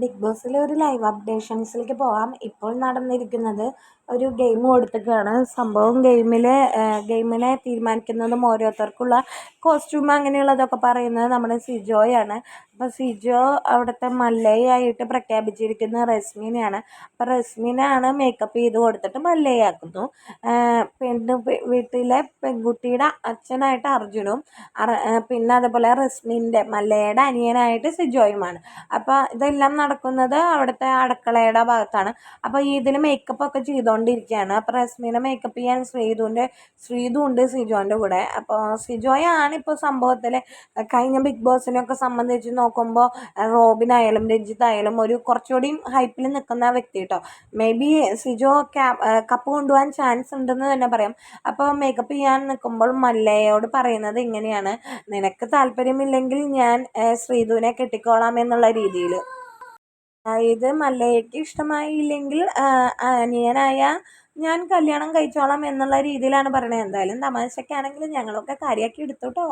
Big ബോസിലെ ഒരു live അപ്ഡേഷൻസിലേക്ക് പോകാം ഇപ്പോൾ നടന്നിരിക്കുന്നത് ഒരു ഗെയിം കൊടുത്തിട്ടാണ്. സംഭവം ഗെയിമിൽ ഗെയിമിനെ തീരുമാനിക്കുന്നതും ഓരോരുത്തർക്കുള്ള കോസ്റ്റ്യൂം അങ്ങനെയുള്ളതൊക്കെ പറയുന്നത് നമ്മുടെ സിജോയാണ്. അപ്പോൾ സിജോ അവിടുത്തെ മല്ലയായിട്ട് പ്രഖ്യാപിച്ചിരിക്കുന്ന റസ്മിനെയാണ്. അപ്പോൾ റസ്മിനാണ് മേക്കപ്പ് ചെയ്ത് കൊടുത്തിട്ട് മല്ലയാക്കുന്നു. പെണ്ണ് വീട്ടിലെ പെൺകുട്ടിയുടെ അച്ഛനായിട്ട് അർജുനും പിന്നെ അതുപോലെ റസ്മിന്റെ മല്ലയുടെ അനിയനായിട്ട് സിജോയുമാണ്. അപ്പോൾ ഇതെല്ലാം നടക്കുന്നത് അവിടുത്തെ അടുക്കളയുടെ ഭാഗത്താണ്. അപ്പോൾ ഇതിന് മേക്കപ്പ് ഒക്കെ ചെയ്തുകൊണ്ടിരിക്കുകയാണ് അപ്പോൾ റസ്മീനെ മേക്കപ്പ് ചെയ്യാൻ ശ്രീധുവിന്റെ ശ്രീധു ഉണ്ട് സിജോന്റെ കൂടെ. അപ്പോൾ സിജോയാണ് ഇപ്പോൾ സംഭവത്തിൽ കഴിഞ്ഞ ബിഗ് ബോസിനെയൊക്കെ സംബന്ധിച്ച് നോക്കുമ്പോൾ റോബിനായാലും രഞ്ജിത്തായാലും ഒരു കുറച്ചുകൂടി ഹൈപ്പിൽ നിൽക്കുന്ന വ്യക്തി കേട്ടോ മേ ബി സിജോ കപ്പ് കൊണ്ടുപോകാൻ ചാൻസ് ഉണ്ടെന്ന് തന്നെ പറയാം. അപ്പോൾ മേക്കപ്പ് ചെയ്യാൻ നിൽക്കുമ്പോൾ മല്ലയോട് പറയുന്നത് ഇങ്ങനെയാണ്. നിനക്ക് താല്പര്യമില്ലെങ്കിൽ ഞാൻ ശ്രീധുവിനെ കെട്ടിക്കോളാം എന്നുള്ള രീതിയിൽ ഇത് മല്ലയ്ക്ക് ഇഷ്ടമായില്ലെങ്കിൽ അനിയനായ ഞാൻ കല്യാണം കഴിച്ചോളാം എന്നുള്ള രീതിയിലാണ് പറയണത്. എന്തായാലും തമാശക്കാണെങ്കിലും ഞങ്ങളൊക്കെ കാര്യമാക്കി എടുത്തു കേട്ടോ